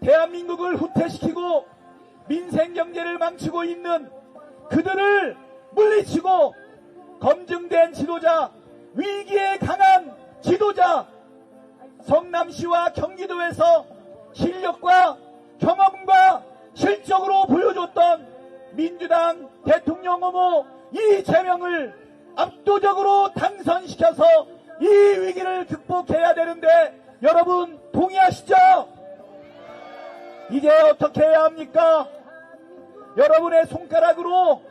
대한민국을 후퇴시키고 민생 경제를 망치고 있는 그들을 물리치고 검증된 지도자, 위기에 강한 지도자, 성남시와 경기도에서 실력과 경험과 실적으로 보여줬던 민주당 대통령 후보 이재명을 압도적으로 당선시켜서 이 위기를 극복해야 되는데 여러분 동의하시죠? 이제 어떻게 해야 합니까? 여러분의 손가락으로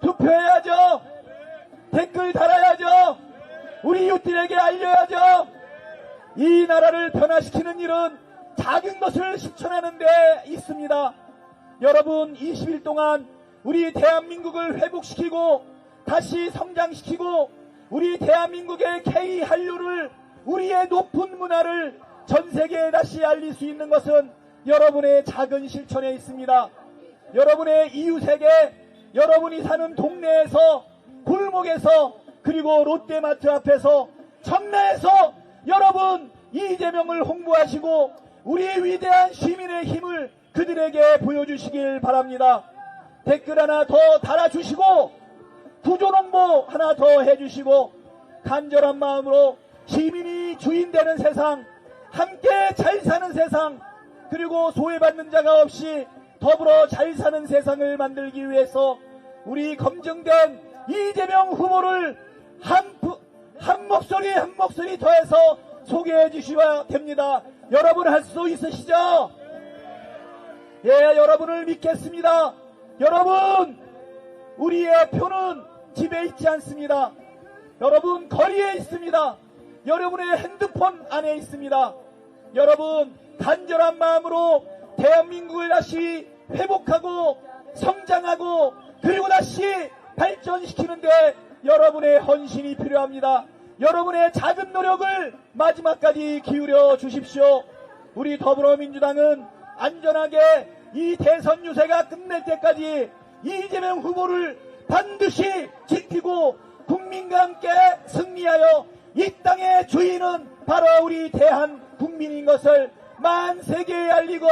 투표해야죠. 댓글 달아야죠. 우리 이웃들에게 알려야죠. 이 나라를 변화시키는 일은 작은 것을 실천하는 데 있습니다. 여러분 20일 동안 우리 대한민국을 회복시키고 다시 성장시키고 우리 대한민국의 K 한류를 우리의 높은 문화를 전 세계에 다시 알릴 수 있는 것은 여러분의 작은 실천에 있습니다. 여러분의 이웃에게 여러분이 사는 동네에서 골목에서 그리고 롯데마트 앞에서 전매에서 여러분 이재명을 홍보하시고 우리의 위대한 시민의 힘을 그들에게 보여주시길 바랍니다. 댓글 하나 더 달아주시고 구조 홍보 하나 더 해주시고 간절한 마음으로 시민이 주인되는 세상 함께 잘 사는 세상 그리고 소외받는 자가 없이 더불어 잘 사는 세상을 만들기 위해서 우리 검증된 이재명 후보를 한, 부- 한 목소리 한 목소리 더해서 소개해 주셔야 됩니다. 여러분 할 수 있으시죠? 예, 여러분을 믿겠습니다. 여러분, 우리의 표는 집에 있지 않습니다. 여러분, 거리에 있습니다. 여러분의 핸드폰 안에 있습니다. 여러분, 간절한 마음으로 대한민국을 다시 회복하고 성장하고 그리고 다시 발전시키는데 여러분의 헌신이 필요합니다. 여러분의 작은 노력을 마지막까지 기울여 주십시오. 우리 더불어민주당은 안전하게 이 대선 유세가 끝날 때까지 이재명 후보를 반드시 지키고 국민과 함께 승리하여 이 땅의 주인은 바로 우리 대한 국민인 것을 만 세계에 알리고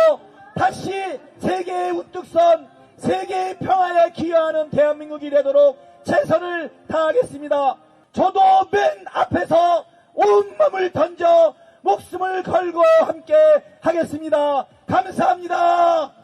다시 세계의 우뚝 선 세계의 평화에 기여하는 대한민국이 되도록 최선을 다하겠습니다. 저도 맨 앞에서 온몸을 던져 목숨을 걸고 함께 하겠습니다. 감사합니다.